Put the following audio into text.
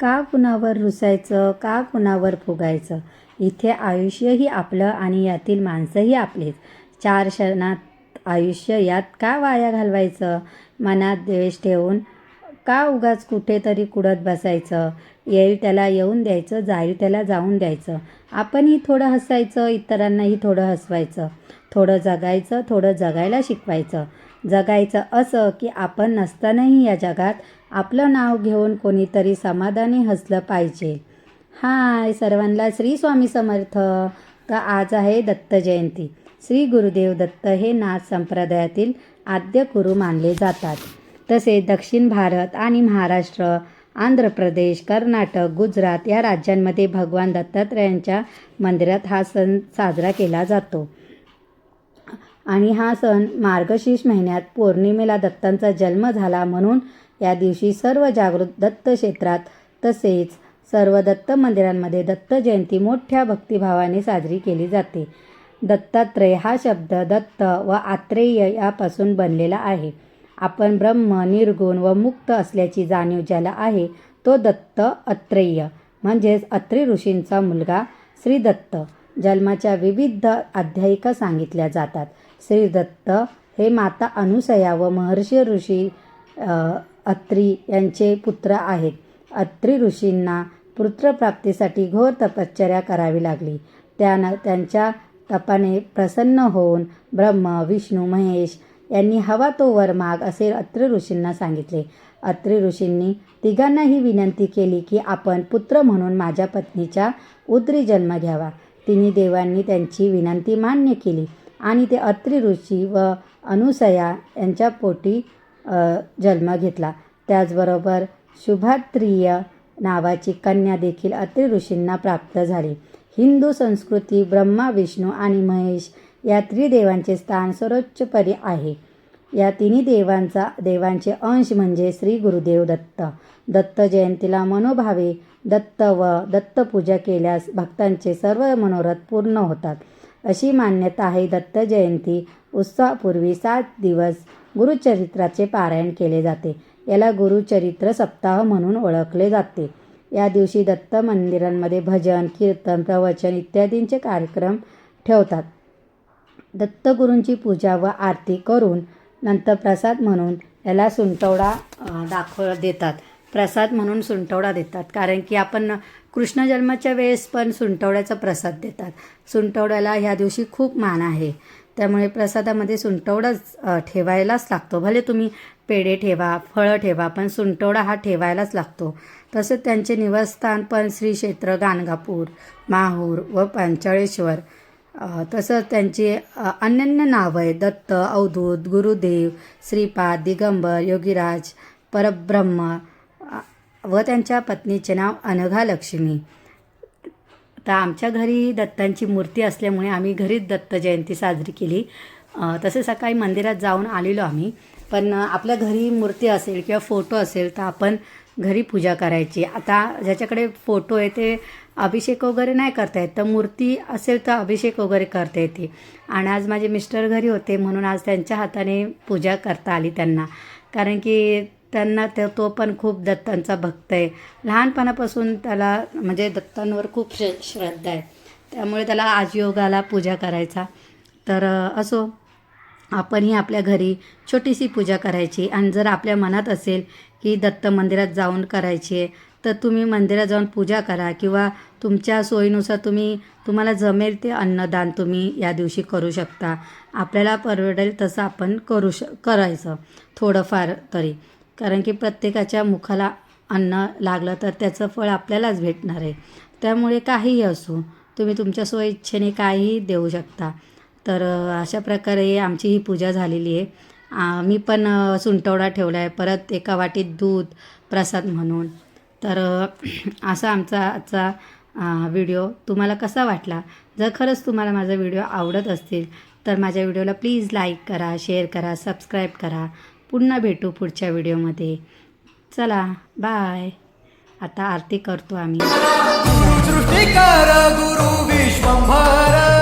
का कुणावर रुसायचं? का कुणावर फुगायचं? इथे आयुष्यही आपलं आणि यातील माणसंही आपलीच. चार क्षणात आयुष्य यात का वाया घालवायचं? मनात द्वेष ठेवून का उगाच कुठेतरी कुडत बसायचं? येईल त्याला येऊन द्यायचं जाईल त्याला जाऊन द्यायचं. आपणही थोडं हसायचं इतरांनाही थोडं हसवायचं. थोडं जगायचं थोडं जगायला शिकवायचं. जगायचं असं की आपण नसतानाही या जगात आपलं नाव घेऊन कोणीतरी समाधानी हसलं पाहिजे. हाय सर्वांना श्री स्वामी समर्थ. तर आज आहे दत्त जयंती. श्री गुरुदेव दत्त हे नाथ संप्रदायातील आद्य गुरु मानले जातात. तसे दक्षिण भारत आणि महाराष्ट्र आंध्र प्रदेश कर्नाटक गुजरात या राज्यांमध्ये भगवान दत्तात्रयांच्या मंदिरात हा सण साजरा केला जातो. आणि हा सण मार्गशीर्ष महिन्यात पौर्णिमेला दत्तांचा जन्म झाला म्हणून या दिवशी सर्व जागृत दत्त क्षेत्रात तसेच सर्व दत्त मंदिरांमध्ये दत्त जयंती मोठ्या भक्तिभावाने साजरी केली जाते. दत्तात्रय हा शब्द दत्त व आत्रेय यापासून बनलेला आहे. आपण ब्रह्म निर्गुण व मुक्त असल्याची जाणीव ज्याला आहे तो दत्त अत्रेय म्हणजेच अत्रे ऋषींचा मुलगा श्री दत्त जन्माच्या विविध अध्यायिका सांगितल्या जातात. श्री दत्त हे माता अनुसया व महर्षी ऋषी अत्री यांचे पुत्र आहेत. अत्री ऋषींना पुत्रप्राप्तीसाठी घोर तपश्चर्या करावी लागली. त्यानं त्यांच्या तपाने प्रसन्न होऊन ब्रह्म विष्णू महेश यांनी हवा तो वर माग असे अत्री ऋषींना सांगितले. अत्रि ऋषींनी तिघांनाही विनंती केली की आपण पुत्र म्हणून माझ्या पत्नीच्या उदरी जन्म घ्यावा. तिन्ही देवांनी त्यांची विनंती मान्य केली. आणि ते अत्रि ऋषी व अनुसया यांच्या पोटी जन्म घेतला. त्याचबरोबर शुभात्रिय नावाची कन्या देखील अत्रि ऋषींना प्राप्त झाली. हिंदू संस्कृती ब्रह्मा विष्णू आणि महेश या त्रिदेवांचे स्थान सर्वोच्चपरी आहे. या तिन्ही देवांचा देवांचे अंश म्हणजे श्री गुरुदेव दत्त. दत्त जयंतीला मनोभावे दत्त व दत्तपूजा केल्यास भक्तांचे सर्व मनोरथ पूर्ण होतात. अशी मान्यता आहे. दत्त जयंती उत्सवापूर्वी सात दिवस गुरुचरित्राचे पारायण केले जाते. याला गुरुचरित्र सप्ताह म्हणून ओळखले जाते. या दिवशी दत्त मंदिरांमध्ये भजन कीर्तन प्रवचन इत्यादींचे कार्यक्रम ठेवतात. दत्तगुरूंची पूजा व आरती करून नंतर प्रसाद म्हणून याला सुंटवडा दाखव देतात. प्रसाद म्हणून सुंटवडा देतात. कारण की आपण कृष्ण जन्माच्या वेळेस पण सुंटवड्याचा प्रसाद देतात. सुंटवड्याला ह्या दिवशी खूप मान आहे. त्यामुळे प्रसादामध्ये सुंटवडाच ठेवायलाच लागतो. भले तुम्ही पेढे ठेवा फळं ठेवा पण सुंटवडा हा ठेवायलाच लागतो. तसंच त्यांचे निवासस्थान पण श्री क्षेत्र गाणगापूर माहूर व पांचाळेश्वर. तसंच त्यांची अनन्य नावं आहे दत्त अवधूत गुरुदेव श्रीपाद दिगंबर योगीराज परब्रह्म व त्यांच्या पत्नीचे नाव अनघा लक्ष्मी. तर आमच्या घरी दत्तांची मूर्ती असल्यामुळे आम्ही घरीच दत्त जयंती साजरी केली. तसे सकाळी मंदिरात जाऊन आलेलो आम्ही. पण आपल्या घरी मूर्ती असेल किंवा फोटो असेल तर आपण घरी पूजा करायची. आता ज्याच्याकडे फोटो आहे ते अभिषेक वगैरे नाही करता येत. तर मूर्ती असेल तर अभिषेक वगैरे करता येते. आणि आज माझे मिस्टर घरी होते म्हणून आज त्यांच्या हाताने पूजा करता आली त्यांना. कारण की त्यांना ते तो पण खूप दत्तांचा भक्त आहे. लहानपणापासून त्याला म्हणजे दत्तांवर खूप श श्रद्धा आहे. त्यामुळे त्याला आजयोगाला पूजा करायचा. तर असो आपणही आपल्या घरी छोटीशी पूजा करायची. आणि जर आपल्या मनात असेल की दत्त मंदिरात जाऊन करायची आहे तर तुम्ही मंदिरात जाऊन पूजा करा किंवा तुमच्या सोयीनुसार तुम्ही तुम्हाला जमेल ते अन्नदान तुम्ही या दिवशी करू शकता. आपल्याला परवडेल तसं आपण करू श करायचं. थोडंफार तरी. कारण की प्रत्येकाच्या मुखाला अन्न लागलं तर त्याचं फळ आपल्यालाच भेटणार आहे. त्यामुळे काहीही असो तुम्ही तुमच्या स्वइच्छेने काहीही देऊ शकता. तर अशा प्रकारे आमची ही पूजा झालेली आहे. मी पण सुंटवडा ठेवला आहे परत एका वाटीत दूध प्रसाद म्हणून. तर असा आमचा आजचा व्हिडिओ तुम्हाला कसा वाटला? जर खरंच तुम्हाला माझा व्हिडिओ आवडत असतील तर माझ्या व्हिडिओला प्लीज लाईक करा शेअर करा सबस्क्राईब करा. पुन्हा भेटू पुढच्या व्हिडिओमध्ये. चला बाय आता आरती करतो आम्ही. गुरु